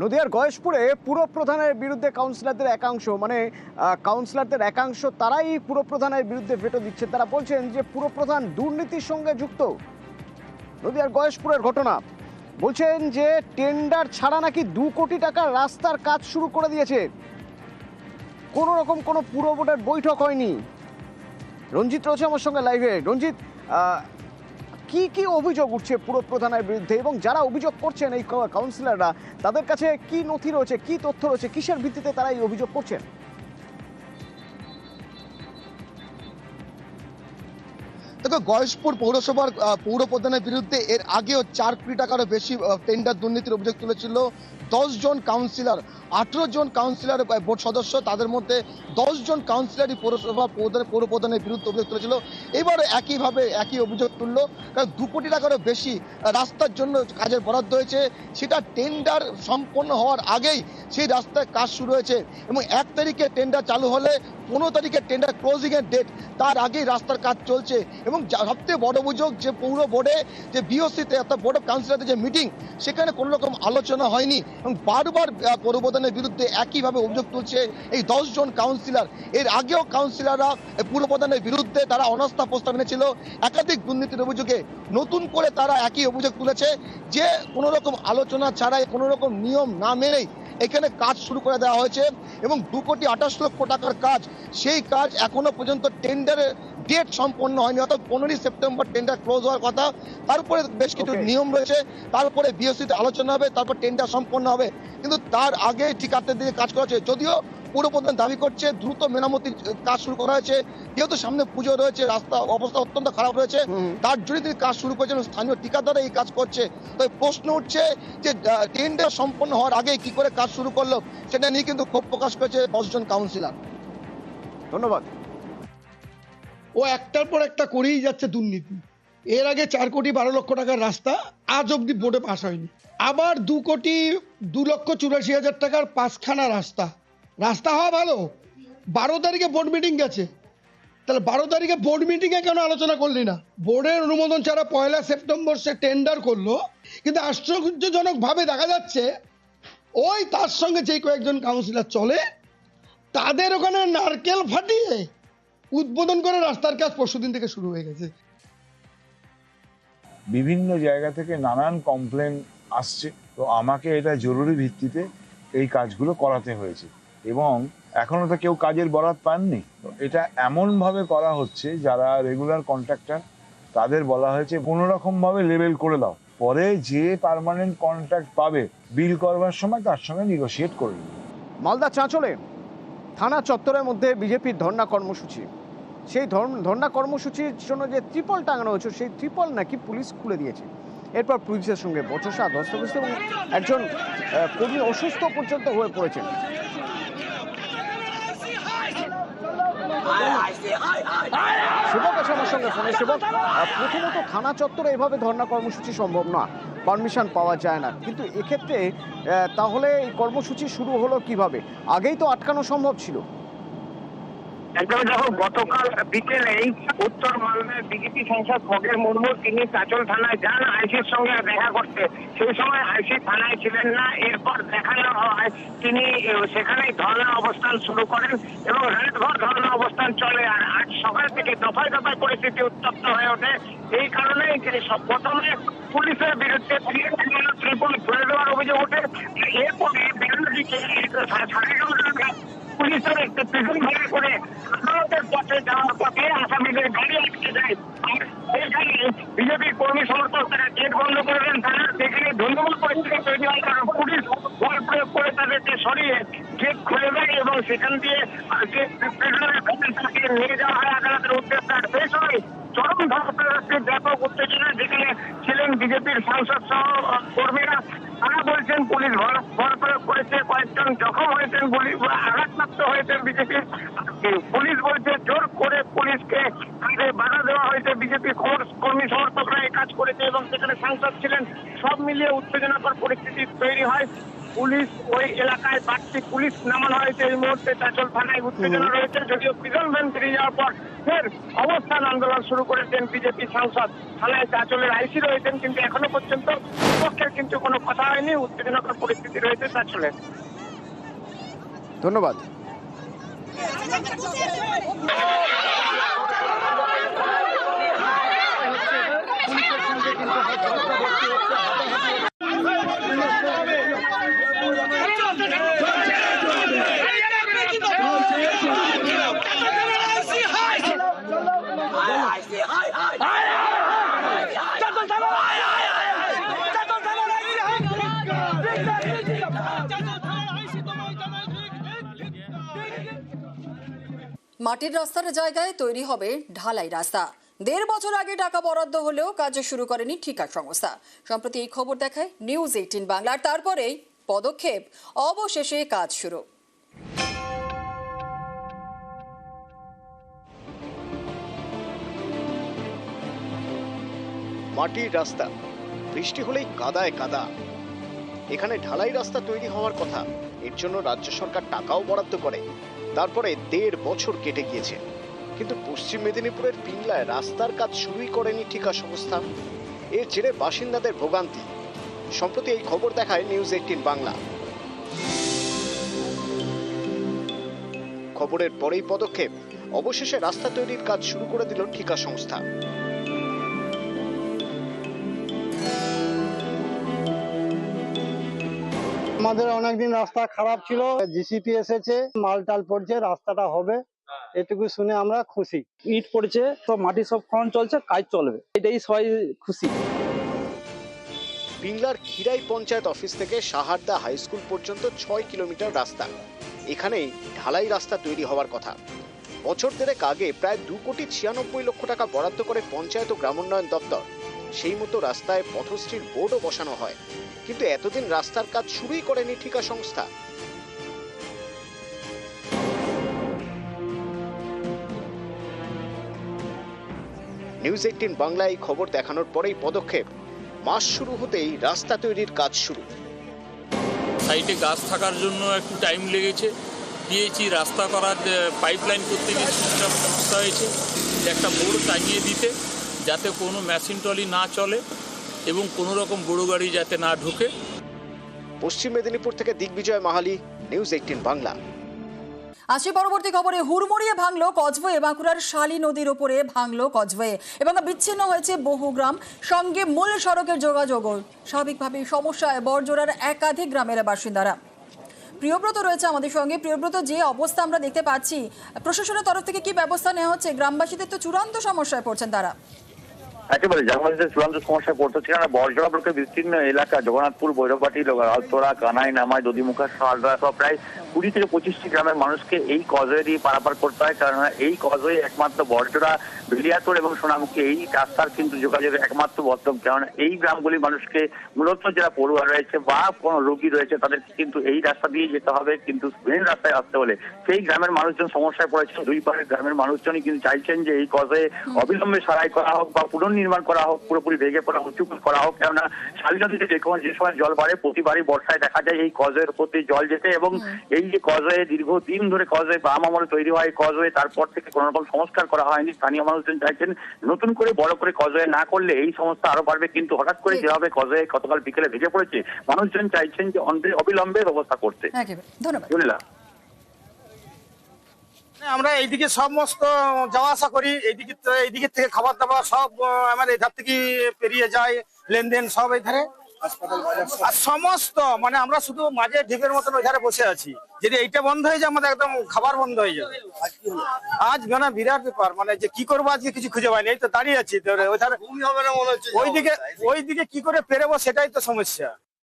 নদিয়ার গয়েশপুরে পুরপ্রধানের বিরুদ্ধে কাউন্সিলরদের একাংশ মানে কাউন্সিলরদের একাংশ তারাই পুরপ্রধানের বিরুদ্ধে ভেটো দিচ্ছে। তারা বলছেন যে পুরপ্রধান দুর্নীতির সঙ্গে যুক্ত। নদিয়ার গয়েশপুরের ঘটনা, বলছেন যে টেন্ডার ছাড়া নাকি দু কোটি টাকার রাস্তার কাজ শুরু করে দিয়েছে। কোনো রকম কোনো পুরো বৈঠক হয়নি। রঞ্জিত রয়েছে আমার সঙ্গে লাইভে রঞ্জিত কি কি অভিযোগ উঠছে পুরো প্রধানের বিরুদ্ধে এবং যারা অভিযোগ করছেন এই কাউন্সিলররা তাদের কাছে কি নথি রয়েছে, কি তথ্য রয়েছে, কিসের ভিত্তিতে তারা এই অভিযোগ করছেন? দেখো, গয়েশপুর পৌরসভার পৌর প্রধানের বিরুদ্ধে এর আগেও চার কোটি টাকারও বেশি টেন্ডার দুর্নীতির অভিযোগ তুলেছিল। দশ জন কাউন্সিলর আঠেরো জন কাউন্সিলর বোর্ড সদস্য, তাদের মধ্যে দশ জন কাউন্সিলরই পৌরসভা প্রধান পৌর প্রধানের বিরুদ্ধে অভিযোগ তুলেছিল। এবার একইভাবে, একই অভিযোগ তুললো, কারণ দু কোটি টাকারও বেশি রাস্তার জন্য কাজের বরাদ্দ হয়েছে। সেটা টেন্ডার সম্পন্ন হওয়ার আগেই সেই রাস্তায় কাজ শুরু হয়েছে এবং এক তারিখে টেন্ডার চালু হলে পনেরো তারিখে টেন্ডার ক্লোজিংয়ের ডেট তার আগেই রাস্তার কাজ চলছে এবং যা- সবথেকে বড় অভিযোগ যে পৌর বোর্ডে যে বিওসিতে অর্থাৎ বোর্ড অফ কাউন্সিলরদের যে মিটিং সেখানে কোনো রকম আলোচনা হয়নি এবং বারবার আহ, পৌর প্রধানের বিরুদ্ধে একইভাবে অভিযোগ তুলছে এই দশজন কাউন্সিলর এর আগেও কাউন্সিলররা পৌর প্রধানের বিরুদ্ধে তারা অনাস্থা প্রস্তাব এনেছিল। একাধিক দুর্নীতির অভিযোগে নতুন করে তারা একই অভিযোগ তুলেছে যে কোনো রকম আলোচনা ছাড়াই কোনো রকম নিয়ম না মেনেই এখানে কাজ শুরু করে দেওয়া হয়েছে এবং দু কোটি আঠাশ লক্ষ টাকার কাজ। সেই কাজ এখনও পর্যন্ত টেন্ডারের ডেট সম্পন্ন হয়নি অর্থাৎ পনেরোই সেপ্টেম্বর টেন্ডার ক্লোজ হওয়ার কথা। তারপরে বেশ কিছু নিয়ম রয়েছে তারপরে বিএসসিতে আলোচনা হবে তারপর টেন্ডার সম্পন্ন হবে। কিন্তু তার আগে ঠিকাতে দিয়ে কাজ করা হচ্ছে। যদিও পুরো প্রধান দাবি করছে দ্রুত মেরামতির কাজ শুরু করা হয়েছে। যেহেতু সামনে পুজো রয়েছে রাস্তা অবস্থা অত্যন্ত খারাপ রয়েছে। তার জন্য তিনি কাজ শুরু করেছেন স্থানীয় ঠিকাদার এই কাজ করছে। তো প্রশ্ন উঠছে যে টেন্ডার সম্পন্ন হওয়ার আগে কি করে কাজ শুরু করল সেটা নিয়ে কিন্তু ক্ষোভ প্রকাশ করেছে দশজন কাউন্সিলর ধন্যবাদ। ও একটার পর একটা করেই যাচ্ছে দুর্নীতি। এর আগে চার কোটি বারো লক্ষ টাকার রাস্তা আজ অব্দি বোর্ডে পাস হয়নি। আবার দু কোটি দু লক্ষ চুরাশি হাজার টাকার পাঁচখানা রাস্তা রাস্তা হওয়া ভালো। বারো তারিখে বোর্ড মিটিং গেছে। তাহলে বারো তারিখে বোর্ড মিটিংয়ে কেন আলোচনা করলি না? বোর্ডের অনুমোদন ছাড়া পয়লা সেপ্টেম্বর সে টেন্ডার করল, কিন্তু আশ্চর্যজনকভাবে দেখা যাচ্ছে, ওই তার সঙ্গে যেই কয়েকজন কাউন্সিলর চলে, তাদের ওখানে নারকেল ফাটিয়ে উদ্বোধন করে রাস্তার কাজ পরশুদিন থেকে শুরু হয়ে গেছে। বিভিন্ন জায়গা থেকে নানান কমপ্লেন আসছে। তো আমাকে এটা জরুরি ভিত্তিতে এই কাজগুলো করাতে হয়েছে। এবং এখনও তো কেউ কাজের বরাত পাননি। এটা এমনভাবে করা হচ্ছে, যারা রেগুলার কন্ট্রাক্টর তাদের বলা হয়েছে কোনো রকম ভাবে লেভেল করে দাও। পরে যে পার্মানেন্ট কন্ট্রাক্ট পাবে বিল করবার সময় তার সঙ্গে নিগোশিয়েট করে মালদা চাঁচলে, থানা চত্বরের মধ্যে বিজেপির ধর্ণা কর্মসূচি। সেই ধর্ণা কর্মসূচির জন্য যে ত্রিপল টাঙানো হয়েছে, সেই ত্রিপল নাকি পুলিশ খুলে দিয়েছে। এরপর পুলিশের সঙ্গে বচসা ধস্তাধস্তি এবং একজন কর্মী অসুস্থ পর্যন্ত হয়ে পড়েছেন। আছে আমার সঙ্গে ফোনে। শুভক প্রথমত থানা চত্বরে এভাবে ধর্ণা কর্মসূচি সম্ভব না। পারমিশন পাওয়া যায় না। কিন্তু এক্ষেত্রে তাহলে এই কর্মসূচি শুরু হলো কীভাবে? আগেই তো আটকানো সম্ভব ছিল। একদম দেখো, গতকাল বিকেলেই উত্তর মালদার বিজেপি সাংসদ খগেন মুর্মু, তিনি চাচল থানায় যান, আইসির সঙ্গে দেখা করতে। সেই সময় আইসি থানায় ছিলেন না, এরপর দেখানো হয় তিনি সেখানেই ধর্ণা অবস্থান শুরু করেন এবং রাতভর ধর্ণা অবস্থান চলে। আর আজ সকাল থেকে দফায় দফায় পরিস্থিতি উত্তপ্ত হয়ে ওঠে। এই কারণে যে প্রথমে পুলিশের বিরুদ্ধে ত্রিপুল তুলে দেওয়ার অভিযোগ ওঠে। এরপরে বিরোধীকে সাড়ে নটা পুলিশের একটি পিছন ভাড়া করে আদালতের পথে যাওয়ার পথে আসামিদের গাড়ি আটকে দেয় আর সেখানে বিজেপি কর্মী সমর্থক তারা গেট বন্ধ করে দেন থানার সেখানে ধন্যবাদ পরিস্থিতি তৈরি হয় কারণ পুলিশ বল প্রয়োগ করে তাদেরকে সরিয়ে গেট খুলে দেয় এবং সেখান দিয়ে আহ, যে প্রিজনারের নিয়ে যাওয়া হয় আদালতের উদ্দেশ্যে। আর সেই সময় চরম ধর্ষণের ব্যাপক উত্তেজনা যেখানে ছিলেন বিজেপির সাংসদ সহ কর্মীরা। তারা বলছেন, পুলিশ বল প্রয়োগ করেছে। কয়েকজন জখম হয়েছেন আঘাতপ্রাপ্ত হয়েছেন বিজেপি। পুলিশ বলছে, জোর করে পুলিশকে কাজে বাধা দেওয়া হয়েছে। বিজেপি কর্মী সমর্থকরা এই কাজ করেছে এবং সেখানে সাংসদ ছিলেন। সব মিলিয়ে উত্তেজনাকর পরিস্থিতি তৈরি হয়। পুলিশ ওই এলাকায় বাড়তি পুলিশ নামানো হয়েছে এই মুহূর্তে। চাচল থানায় উত্তেজনা রয়েছে। যদিও প্রিজন ভ্যান ফিরে যাওয়ার পর ফের অবস্থান আন্দোলন শুরু করেছেন বিজেপি সাংসদ। থানায় চাঁচলের আইসি রয়েছেন কিন্তু এখনও পর্যন্ত পক্ষের কিন্তু কোনো কথা হয়নি। উত্তেজনকর পরিস্থিতি রয়েছে চাঁচলে ধন্যবাদ। মাটির রাস্তার জায়গায় তৈরি হবে ঢালাই রাস্তা। দেড় বছর আগে টাকা বরাদ্দ হলেও কাজ শুরু করেনি ঠিকা সংস্থা। সম্প্রতি এই খবর দেখায় নিউজ এইটিন বাংলার তারপরেই পদক্ষেপ, অবশেষে কাজ শুরু। মাটির রাস্তা, বৃষ্টি হলেই কাদায় কাদা। এখানে ঢালাই রাস্তা তৈরি হওয়ার কথা। এর জন্য রাজ্য সরকার টাকাও বরাদ্দ করে। তারপরে দেড় বছর কেটে গিয়েছে। কিন্তু পশ্চিম মেদিনীপুরের পিংলায় রাস্তার কাজ শুরুই করেনি ঠিকা সংস্থা। এর জেরে বাসিন্দাদের ভোগান্তি। সম্প্রতি এই খবর দেখায় নিউজ এইটিন বাংলা। খবরের পরেই পদক্ষেপ। অবশেষে রাস্তা তৈরির কাজ শুরু করে দিল ঠিকা সংস্থা। আমাদের অনেকদিন রাস্তা খারাপ ছিল। জিসিপি এসেছে মাল টাল পড়ছে রাস্তাটা হবে। এটুকু শুনে আমরা খুশি। ইট পড়েছে সব মাটি সব খনন চলছে কাজ চলবে। এটাই সবাই খুশি। পিংলার খিরাই পঞ্চায়েত অফিস থেকে সাহারদা হাই স্কুল পর্যন্ত ছয় কিলোমিটার রাস্তা। এখানেই ঢালাই রাস্তা তৈরি হওয়ার কথা। বছর দেড়েক আগে প্রায় দু কোটি ছিয়ানব্বই লক্ষ টাকা বরাদ্দ করে পঞ্চায়েত ও গ্রামোন্নয়ন দপ্তর। সেই মতো রাস্তায় পথশ্রীর বোর্ডও বসানো হয়। কিন্তু এতদিন রাস্তার কাজ শুরুই করেনি ঠিকা সংস্থা। নিউজ এইটিন বাংলায় খবর দেখানোর পরেই পদক্ষেপ। মাস শুরু হতেই রাস্তা তৈরির কাজ শুরু। সাইডে গাছ থাকার জন্য একটু টাইম লেগেছে। দিয়েছি, রাস্তা করার পাইপলাইন করতে গিয়ে সমস্যা হয়েছে। একটা বোর্ড টাঙিয়ে দিতে, যাতে কোনো মেশিন টলি না চলে। এবং কোনো রকম বড় গাড়ি যাতে না ঢুকে। পশ্চিম মেদিনীপুর থেকে দিগ্বিজয় মাহালি নিউজ এইটিন বাংলা। আসি পরবর্তী খবরে হুড়মুড়িয়ে ভাঙলো কজবয়ে বাঁকুড়ার শালী নদীর ওপরে ভাঙলো কজবয়ে এবং বিচ্ছিন্ন হয়েছে বহু গ্রাম। সঙ্গে মূল সড়কের যোগাযোগও। স্বাভাবিকভাবে সমস্যায় বড়জোড়ার একাধিক গ্রামের বাসিন্দারা। প্রিয়ব্রত রয়েছে আমাদের সঙ্গে। প্রিয়ব্রত যে অবস্থা আমরা দেখতে পাচ্ছি প্রশাসনের তরফ থেকে কি ব্যবস্থা নেওয়া হচ্ছে? গ্রামবাসীদের তো চূড়ান্ত সমস্যায় পড়ছেন তারা। একেবারে জামালদের চূড়ান্ত সমস্যায় পড়তেছে কারণ বর্জরা ব্লকের বিস্তীর্ণ এলাকা, জগন্নাথপুর বৈরবাটি আলতোরা কানাই, নামাই দদিমুখা সালরা সব প্রায় কুড়ি থেকে পঁচিশটি গ্রামের মানুষকে এই কজয়ে দিয়ে পারাপার করতে হয়। কারণ এই কজয়ে একমাত্র বর্জরা বেলিয়াতোর এবং সোনামুখী, এই রাস্তার কিন্তু যোগাযোগের একমাত্র বর্তম কারণ এই গ্রামগুলির মানুষকে মূলত যারা পড়ুয়া রয়েছে বা কোনো রোগী রয়েছে, তাদেরকে কিন্তু এই রাস্তা দিয়ে যেতে হবে। কিন্তু মেন রাস্তায় আসতে হলে সেই গ্রামের মানুষজন সমস্যায় পড়েছে। দুই পারের গ্রামের মানুষজনই কিন্তু চাইছেন যে এই কজয়ে অবিলম্বে সারাই করা হোক বা পুনর্নির্মাণ করা হোক পুরোপুরি ভেঙে পড়া উঁচু করা হোক কেননা শালী নদীতে যে কোনো যে সময় জল বাড়ে প্রতিবারই বর্ষায় দেখা যায় এই কজের দিয়ে জল যেতে এবং এই যে কজয়ে দীর্ঘদিন ধরে কজয়ে বাম আমলে তৈরি হয় কজয়ে তারপর থেকে কোনো রকম সংস্কার করা হয়নি স্থানীয় মানুষজন চাইছেন নতুন করে বড় করে কজয়ে না করলে এই সমস্যা আরও বাড়বে কিন্তু হঠাৎ করে। যেভাবে কজয়ে গতকাল বিকেলে ভেঙে পড়েছে মানুষজন চাইছেন যে অবিলম্বে ব্যবস্থা করতে। ধন্যবাদ। আমরা এইদিকে সমস্ত যাওয়া আসা করি এইদিকে এইদিকে থেকে খাবার দাবার সব আমার এধার থেকে পেরিয়ে যায় লেনদেন সব এই ধারে আর সমস্ত মানে আমরা শুধু মাঝে ঢিপের মতন ওই ধারে বসে আছি। যদি এইটা বন্ধ হয়ে যায় আমাদের একদম খাবার বন্ধ হয়ে যাবে। আজ মানে বিরাট ব্যাপার মানে যে কি করব আজকে কিছু খুঁজে পাইনি এই তো দাঁড়িয়ে আছি ওইদিকে ওইদিকে কি করে পেরেবো সেটাই তো সমস্যা।